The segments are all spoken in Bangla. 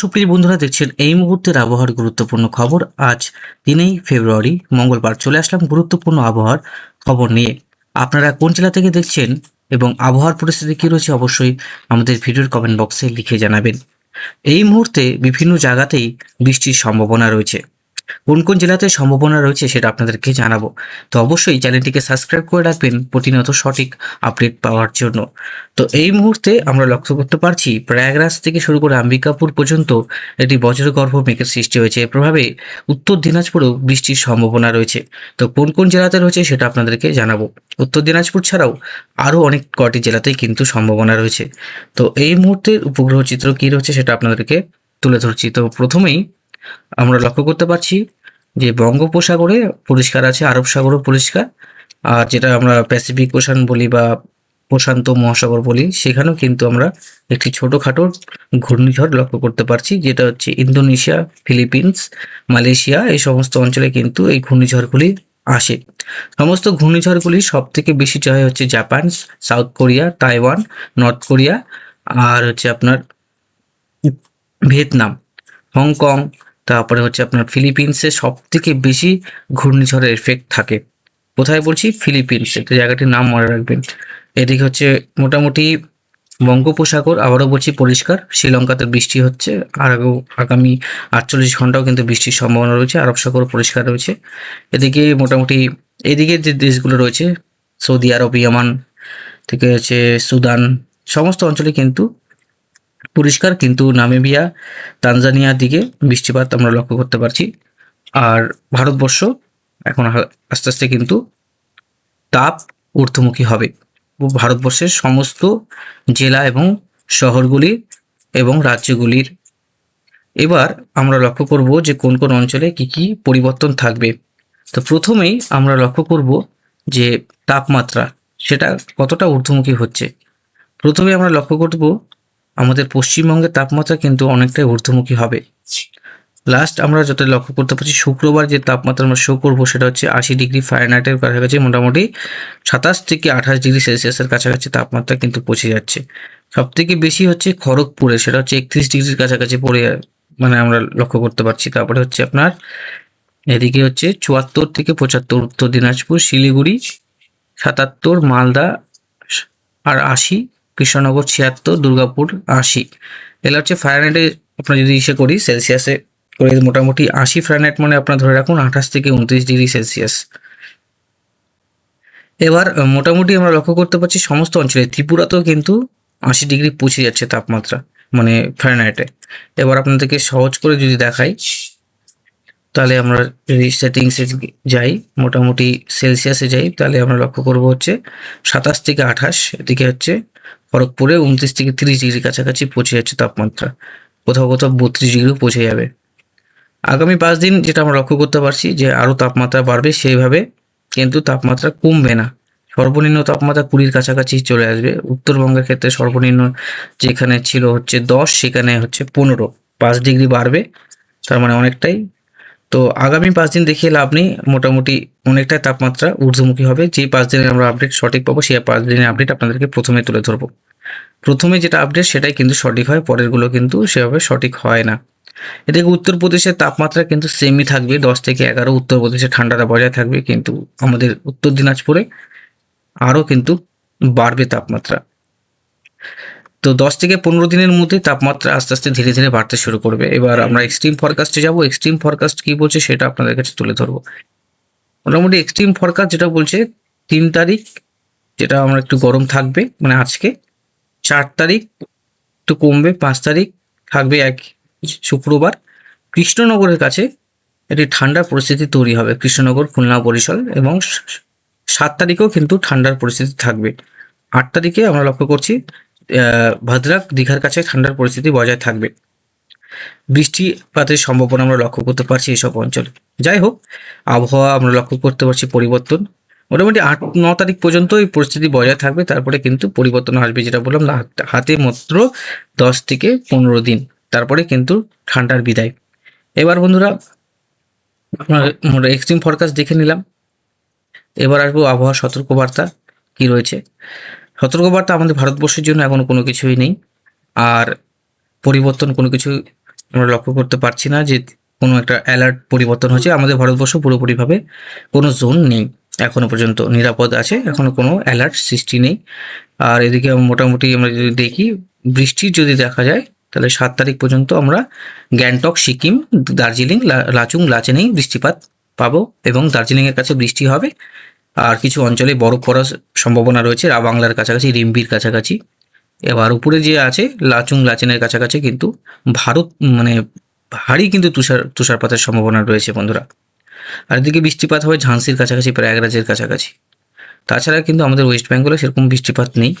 সুপ্রিয় বন্ধুরা, দেখছেন এই মুহূর্তের আবহাওয়ার গুরুত্বপূর্ণ খবর। আজ তিনই ফেব্রুয়ারি, মঙ্গলবার চলে আসলাম গুরুত্বপূর্ণ আবহাওয়ার খবর নিয়ে। আপনারা কোন জেলা থেকে দেখছেন এবং আবহাওয়ার পরিস্থিতি কী রয়েছে অবশ্যই আমাদের ভিডিওর কমেন্ট বক্সে লিখে জানাবেন। এই মুহূর্তে বিভিন্ন জায়গাতেই বৃষ্টির সম্ভাবনা রয়েছে। কোন কোন জেলাতে সম্ভাবনা রয়েছে সেটা আপনাদেরকে জানাব। তো অবশ্যই চ্যানেলটিকে সাবস্ক্রাইব করে রাখবেন প্রতিনিয়ত সঠিক আপডেট পাওয়ার জন্য। তো এই মুহূর্তে আমরা লক্ষ্য করতে পারছি, প্রয়াগরাজ থেকে শুরু করে আম্বিকাপুর পর্যন্ত একটি বজ্রগর্ভ মেঘের সৃষ্টি হয়েছে। এর প্রভাবে উত্তর দিনাজপুরেও বৃষ্টির সম্ভাবনা রয়েছে। তো কোন কোন জেলাতে রয়েছে সেটা আপনাদেরকে জানাব। উত্তর দিনাজপুর ছাড়াও আরও অনেক কটি জেলাতেই কিন্তু সম্ভাবনা রয়েছে। তো এই মুহূর্তের উপগ্রহ চিত্র কী রয়েছে সেটা আপনাদেরকে তুলে ধরছি। তো প্রথমেই আমরা লক্ষ্য করতে পারছি যে বঙ্গোপসাগরে পরিষ্কার আছে, আরব সাগরও পরিষ্কার। আর যেটা আমরা প্যাসিফিক ওশান বলি বা প্রশান্ত মহাসাগর বলি, সেখানেও কিন্তু আমরা একটি ছোটোখাটো ঘূর্ণিঝড় লক্ষ্য করতে পারছি, যেটা হচ্ছে ইন্দোনেশিয়া, ফিলিপিন্স, মালয়েশিয়া, এই সমস্ত অঞ্চলে কিন্তু এই ঘূর্ণিঝড়গুলি আসে। সমস্ত ঘূর্ণিঝড়গুলি সব থেকে বেশি জয় হচ্ছে Japan, South Korea, Taiwan, North Korea, আর হচ্ছে আপনার ভিয়েতনাম, হংকং তারপরে হচ্ছে আপনার ফিলিপিন্সে সব থেকে বেশি ঘূর্ণিঝড়ের এফেক্ট থাকে। কোথায় বলছি? ফিলিপিন্স। একটা জায়গাটির নাম মনে রাখবেন। এদিকে হচ্ছে মোটামুটি বঙ্গোপসাগর, আবারও বলছি পরিষ্কার। শ্রীলঙ্কাতে বৃষ্টি হচ্ছে। আর আগামী আটচল্লিশ ঘন্টাও কিন্তু বৃষ্টির সম্ভাবনা রয়েছে। আরব সাগর পরিষ্কার রয়েছে। এদিকে মোটামুটি এদিকে যে দেশগুলো রয়েছে, সৌদি আরব, ইয়ামান, থেকে হচ্ছে সুদান, সমস্ত অঞ্চলে কিন্তু পরিষ্কার, কিন্তু নামিবিয়া তানজানিয়ার দিকে বৃষ্টিপাত আমরা লক্ষ্য করতে পারছি। আর ভারতবর্ষ এখন আস্তে আস্তে কিন্তু তাপ ঊর্ধ্বমুখী হবে। ভারতবর্ষের সমস্ত জেলা এবং শহরগুলির এবং রাজ্যগুলির। এবার আমরা লক্ষ্য করব যে কোন কোন অঞ্চলে কি কি পরিবর্তন থাকবে। তো প্রথমেই আমরা লক্ষ্য করব যে তাপমাত্রা, সেটা কতটা ঊর্ধ্বমুখী হচ্ছে। প্রথমে আমরা লক্ষ্য করব আমাদের পশ্চিমবঙ্গের তাপমাত্রা কিন্তু অনেকটাই ঊর্ধ্বমুখী হবে। লাস্ট আমরা যেটা লক্ষ্য করতে পারছি, শুক্রবার যে তাপমাত্রা আমরা শো করব সেটা হচ্ছে আশি ডিগ্রি ফারেনহাইটের কাছাকাছি, মোটামুটি সাতাশ থেকে আঠাশ ডিগ্রি সেলসিয়াসের কাছাকাছি তাপমাত্রা কিন্তু পৌঁছে যাচ্ছে। সব থেকে বেশি হচ্ছে খড়গপুরে, সেটা হচ্ছে একত্রিশ ডিগ্রির কাছাকাছি পড়ে মানে আমরা লক্ষ্য করতে পারছি। তারপরে হচ্ছে আপনার এদিকে হচ্ছে চুয়াত্তর থেকে পঁচাত্তর, উত্তর দিনাজপুর, শিলিগুড়ি, সাতাত্তর, মালদা, আর আশি কৃষ্ণনগর ছিয়াত্তর, দুর্গাপুর আশি। এগুলো হচ্ছে ফারেনহাইটে আপনার যদি ইসে করি সেলসিয়াসে করে মোটামুটি আশি ফারেনহাইট মানে আপনার ধরে রাখুন আঠাশ থেকে উনত্রিশ ডিগ্রি সেলসিয়াস এবার মোটামুটি আমরা লক্ষ্য করতে পারছি সমস্ত অঞ্চলে ত্রিপুরাতেও কিন্তু আশি ডিগ্রি পৌঁছে যাচ্ছে তাপমাত্রা মানে ফারেনহাইটে এবার আপনাদেরকে সহজ করে যদি দেখাই, তাহলে আমরা যদি সেটিংসে যাই, মোটামুটি সেলসিয়াসে যাই, তাহলে আমরা লক্ষ্য করব হচ্ছে সাতাশ থেকে আঠাশ, এদিকে হচ্ছে খড়গপুরে উনত্রিশ থেকে তিরিশ ডিগ্রির কাছাকাছি পৌঁছে যাচ্ছে তাপমাত্রা। কোথাও কোথাও বত্রিশ ডিগ্রিও পৌঁছে যাবে। আগামী পাঁচ দিন যেটা আমরা লক্ষ্য করতে পারছি যে আরও তাপমাত্রা বাড়বে, সেইভাবে কিন্তু তাপমাত্রা কমবে না। সর্বনিম্ন তাপমাত্রা কুড়ির কাছাকাছি চলে আসবে। উত্তরবঙ্গের ক্ষেত্রে সর্বনিম্ন যেখানে ছিল হচ্ছে দশ, সেখানে হচ্ছে পনেরো। পাঁচ ডিগ্রি বাড়বে, তার মানে অনেকটাই তো আগামী পাঁচ দিন দেখিয়ে লাভ নেই। মোটামুটি অনেকটাই তাপমাত্রা ঊর্ধ্বমুখী হবে। যেই পাঁচ দিনের আমরা আপডেট সঠিক পাবো, সেই পাঁচ দিনের আপডেট আপনাদেরকে প্রথমে তুলে ধরবো। প্রথমে যেটা আপডেট সেটাই কিন্তু সঠিক হয়, পরেরগুলো কিন্তু সেভাবে সঠিক হয় না। এদিকে উত্তরপ্রদেশের তাপমাত্রা কিন্তু সেমই থাকবে। দশ থেকে এগারো উত্তরপ্রদেশে ঠান্ডাটা বজায় থাকবে, কিন্তু আমাদের উত্তর দিনাজপুরে আরও কিন্তু বাড়বে তাপমাত্রা। তো দশ থেকে পনেরো দিনের মধ্যে তাপমাত্রা আস্তে আস্তে ধীরে ধীরে বাড়তে শুরু করবে। এবার আমরা এক্সট্রিম ফরকাস্টে যাব। এক্সট্রিম ফরকাস্ট কি বলছে সেটা আপনাদের কাছে তুলে ধরবো। মোটামুটি এক্সট্রিম ফরকাস্ট যেটা বলছে তিন তারিখ যেটা আমরা একটু গরম থাকবে মানে আজকে। চার তারিখ একটু কমবে পাঁচ তারিখ থাকবে এক শুক্রবার। কৃষ্ণনগরের কাছে একটি ঠান্ডার পরিস্থিতি তৈরি হবে কৃষ্ণনগর খুলনা বরিশাল এবং সাত তারিখেও কিন্তু ঠান্ডার পরিস্থিতি থাকবে। আট তারিখে আমরা লক্ষ্য করছি ভদ্রাক দীঘার কাছে ঠান্ডার পরিস্থিতি বজায় থাকবে। বৃষ্টিপাতের সম্ভাবনা আমরা লক্ষ্য করতে পারছি এইসব অঞ্চলে। যাই হোক, আবহাওয়া আমরা লক্ষ্য করতে পারছি পরিবর্তন। মোটামুটি আট, ন তারিখ পর্যন্ত এই পরিস্থিতি বজায় থাকবে, তারপরে কিন্তু পরিবর্তন আসবে, যেটা বললাম হাতে মাত্র দশ থেকে পনেরো দিন। তারপরে কিন্তু ঠান্ডার বিদায়। এবার বন্ধুরা, আপনার এক্সট্রিম ফরকাস্ট দেখে নিলাম। এবার আসব আবহাওয়া সতর্কবার্তা, কি রয়েছে? সতর্কবার্তা আমাদের ভারতবর্ষের জন্য এখনও কোনো কিছুই নেই। আর পরিবর্তন কোনো কিছু আমরা লক্ষ্য করতে পারছি না যে কোনো একটা অ্যালার্ট পরিবর্তন হয়েছে। আমাদের ভারতবর্ষ পুরোপুরিভাবে কোনো জোন নেই। এখনও পর্যন্ত নিরাপদ আছে, এখনও কোনো অ্যালার্ট সৃষ্টি নেই। আর এদিকে মোটামুটি আমরা যদি দেখি, বৃষ্টি যদি দেখা যায়, তাহলে সাত তারিখ পর্যন্ত আমরা গ্যাংটক, সিকিম, দার্জিলিং লাচুং, লাচেনেই বৃষ্টিপাত পাবো এবং দার্জিলিংয়ের কাছে বৃষ্টি হবে। আর কিছু অঞ্চলে বরফ পড়ার সম্ভাবনা রয়েছে, রা বাংলার কাছাকাছি রিম্বির কাছাকাছি। এবার উপরে যে আছে, লাচুং লাচেনের কাছাকাছি কিন্তু ভারত মানে ভারী কিন্তু তুষার, তুষারপাতের সম্ভাবনা রয়েছে বন্ধুরা। আর এদিকে বৃষ্টিপাত হবে ঝাঁসির কাছাকাছি, প্রয়াগরাজের কাছাকাছি। তাছাড়া কিন্তু আমাদের ওয়েস্ট বেঙ্গলে সেরকম বৃষ্টিপাত নেই।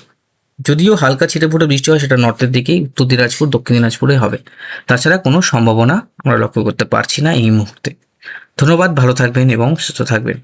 যদিও হালকা ছিটে ফুটে বৃষ্টি হয়, সেটা নর্থের দিকেই, উত্তর দিনাজপুর, দক্ষিণ দিনাজপুরে হবে। তাছাড়া কোনো সম্ভাবনা আমরা লক্ষ্য করতে পারছি না এই মুহূর্তে। ধন্যবাদ, ভালো থাকবেন এবং সুস্থ থাকবেন।